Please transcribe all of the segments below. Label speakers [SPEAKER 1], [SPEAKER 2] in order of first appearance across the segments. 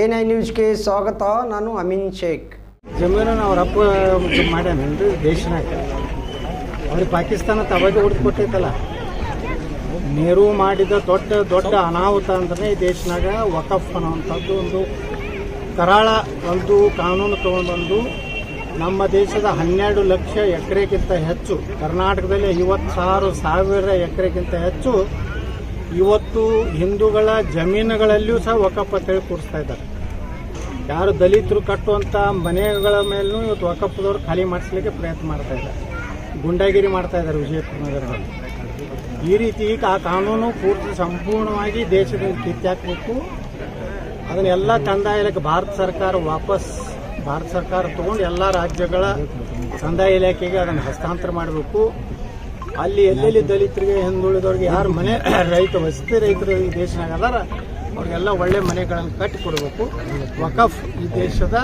[SPEAKER 1] N I ನ್ಯೂಸ್ಗೆ ಸ್ವಾಗತ, ನಾನು ಅಮೀನ್ ಶೇಖ್.
[SPEAKER 2] ಜಮೀನು ಅವ್ರ ಅಪ್ಪ ಮಾಡ್ಯಾನೇನ್ರಿ ದೇಶನಾಗ. ಅವ್ರಿಗೆ ಪಾಕಿಸ್ತಾನ ತವಾಗಿ ಕೊಟ್ಟೈತಲ್ಲ ನೆಹರು ಮಾಡಿದ ದೊಡ್ಡ ದೊಡ್ಡ ಅನಾಹುತ ಅಂದ್ರೆ ಈ ದೇಶನಾಗ ವಕಫ್ ಅನ್ನೋವಂಥದ್ದು ಒಂದು ಕರಾಳ ಒಂದು ಕಾನೂನು ತಗೊಂಡ್ಬಂದು ನಮ್ಮ ದೇಶದ ಹನ್ನೆರಡು ಲಕ್ಷ ಎಕರೆಗಿಂತ ಹೆಚ್ಚು, ಕರ್ನಾಟಕದಲ್ಲಿ ಐವತ್ತಾರು ಸಾವಿರ ಎಕರೆಗಿಂತ ಹೆಚ್ಚು ಇವತ್ತು ಹಿಂದೂಗಳ ಜಮೀನುಗಳಲ್ಲಿಯೂ ಸಹ ವಕಫ್ ಅಂತೇಳಿ ಕೂರಿಸ್ತಾ ಇದ್ದಾರೆ. ಯಾರು ದಲಿತರು ಕಟ್ಟುವಂಥ ಮನೆಗಳ ಮೇಲೂ ಇವತ್ತು ವಕಫದವ್ರು ಖಾಲಿ ಮಾಡಿಸ್ಲಿಕ್ಕೆ ಪ್ರಯತ್ನ ಮಾಡ್ತಾ ಇದ್ದಾರೆ. ಗುಂಡಾಗಿರಿ ಮಾಡ್ತಾ ಇದ್ದಾರೆ ವಿಜಯಪುರ ನಗರದಲ್ಲಿ ಈ ರೀತಿ ಈಗ ಆ ಕಾನೂನು ಪೂರ್ತಿ ಸಂಪೂರ್ಣವಾಗಿ ದೇಶದಲ್ಲಿ ಕಿತ್ತಾಕಬೇಕು ಅದನ್ನೆಲ್ಲ ಕಂದಾಯ ಇಲಾಖೆ, ಭಾರತ ಸರ್ಕಾರ ವಾಪಸ್, ಭಾರತ ಸರ್ಕಾರ ತಗೊಂಡು ಎಲ್ಲ ರಾಜ್ಯಗಳ ಕಂದಾಯ ಇಲಾಖೆಗೆ ಅದನ್ನು ಹಸ್ತಾಂತರ ಮಾಡಬೇಕು. ಅಲ್ಲಿ ಎಲ್ಲೆಲ್ಲಿ ದಲಿತರಿಗೆ ಹಿಂದುಳಿದವ್ರಿಗೆ ಯಾರು ಮನೆ, ರೈತ, ವಸತಿ ರೈತರು ಈ ದೇಶನಾಗ ಅದಾರ, ಅವ್ರಿಗೆಲ್ಲ ಒಳ್ಳೆ ಮನೆಗಳನ್ನು ಕಟ್ಟಿ ಕೊಡಬೇಕು. ವಕಫ್ ಈ ದೇಶದ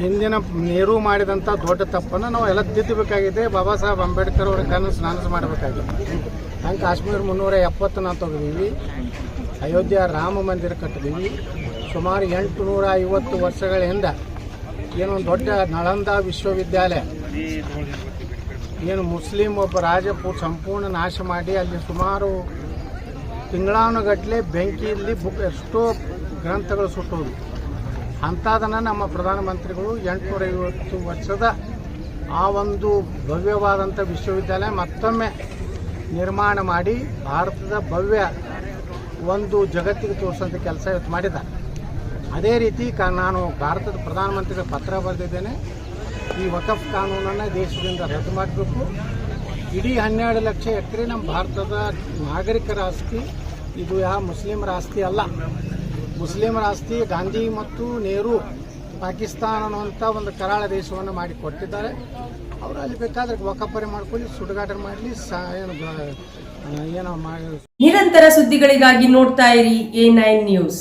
[SPEAKER 2] ಹಿಂದಿನ ನೆಹರು ಮಾಡಿದಂಥ ದೊಡ್ಡ ತಪ್ಪನ್ನು ನಾವು ಎಲ್ಲ ತಿದ್ದಬೇಕಾಗಿದೆ. ಬಾಬಾ ಸಾಹೇಬ್ ಅಂಬೇಡ್ಕರ್ ಅವ್ರ ಕನಸು ನನಸು ಮಾಡಬೇಕಾಗಿದೆ. ಹಂಗೆ ಕಾಶ್ಮೀರ ಮುನ್ನೂರ ಎಪ್ಪತ್ತನ್ನ ತೆಗೆದೀವಿ. ಅಯೋಧ್ಯ ರಾಮ ಮಂದಿರ ಕಟ್ಟಿದೀವಿ. ಸುಮಾರು ಎಂಟು ನೂರ ಐವತ್ತು ವರ್ಷಗಳ ಹಿಂದೆ ಏನೊಂದು ದೊಡ್ಡ ನಳಂದ ವಿಶ್ವವಿದ್ಯಾಲಯ. ಏನು ಮುಸ್ಲಿಂ ಒಬ್ಬ ರಾಜಪು ಸಂಪೂರ್ಣ ನಾಶ ಮಾಡಿ ಅಲ್ಲಿ ಸುಮಾರು ತಿಂಗಳಾನುಗಟ್ಟಲೆ ಬೆಂಕಿಯಲ್ಲಿ ಬುಕ್ ಎಷ್ಟೋ ಗ್ರಂಥಗಳು ಸುಟ್ಟೋದು. ಅಂಥದನ್ನು ನಮ್ಮ ಪ್ರಧಾನಮಂತ್ರಿಗಳು ಎಂಟುನೂರ ಐವತ್ತು ವರ್ಷದ ಆ ಒಂದು ಭವ್ಯವಾದಂಥ ವಿಶ್ವವಿದ್ಯಾಲಯ ಮತ್ತೊಮ್ಮೆ ನಿರ್ಮಾಣ ಮಾಡಿ ಭಾರತದ ಭವ್ಯ ಒಂದು ಜಗತ್ತಿಗೆ ತೋರಿಸೋಂಥ ಕೆಲಸ ಇವತ್ತು ಮಾಡಿದ್ದಾರೆ. ಅದೇ ರೀತಿ ನಾನು ಭಾರತದ ಪ್ರಧಾನಮಂತ್ರಿಗಳ ಪತ್ರ ಬರೆದಿದ್ದೇನೆ. ಈ ವಕಫ್ ಕಾನೂನನ್ನು ದೇಶದಿಂದ ರದ್ದು ಮಾಡಬೇಕು. ಇಡೀ ಹನ್ನೆರಡು ಲಕ್ಷ ಎಕರೆ ನಮ್ಮ ಭಾರತದ ನಾಗರಿಕರ ಆಸ್ತಿ. ಇದು ಯಾವ ಮುಸ್ಲಿಮರ ಆಸ್ತಿ ಅಲ್ಲ. ಮುಸ್ಲಿಮರ ಆಸ್ತಿ ಗಾಂಧಿ ಮತ್ತು ನೆಹರು ಪಾಕಿಸ್ತಾನ ಅನ್ನುವಂಥ ಒಂದು ಕರಾಳ ದೇಶವನ್ನು ಮಾಡಿ ಕೊಟ್ಟಿದ್ದಾರೆ ಅವರು ಅಲ್ಲಿ ಬೇಕಾದ್ರೆ ವಕಫರೆ ಮಾಡ್ಕೊಳ್ಳಿ ಸುಡುಗಾಟ ಮಾಡಲಿ ಏನೋ ಮಾಡಿ
[SPEAKER 3] ನಿರಂತರ ಸುದ್ದಿಗಳಿಗಾಗಿ ನೋಡ್ತಾ ಇರಿ ಎ ನೈನ್ ನ್ಯೂಸ್.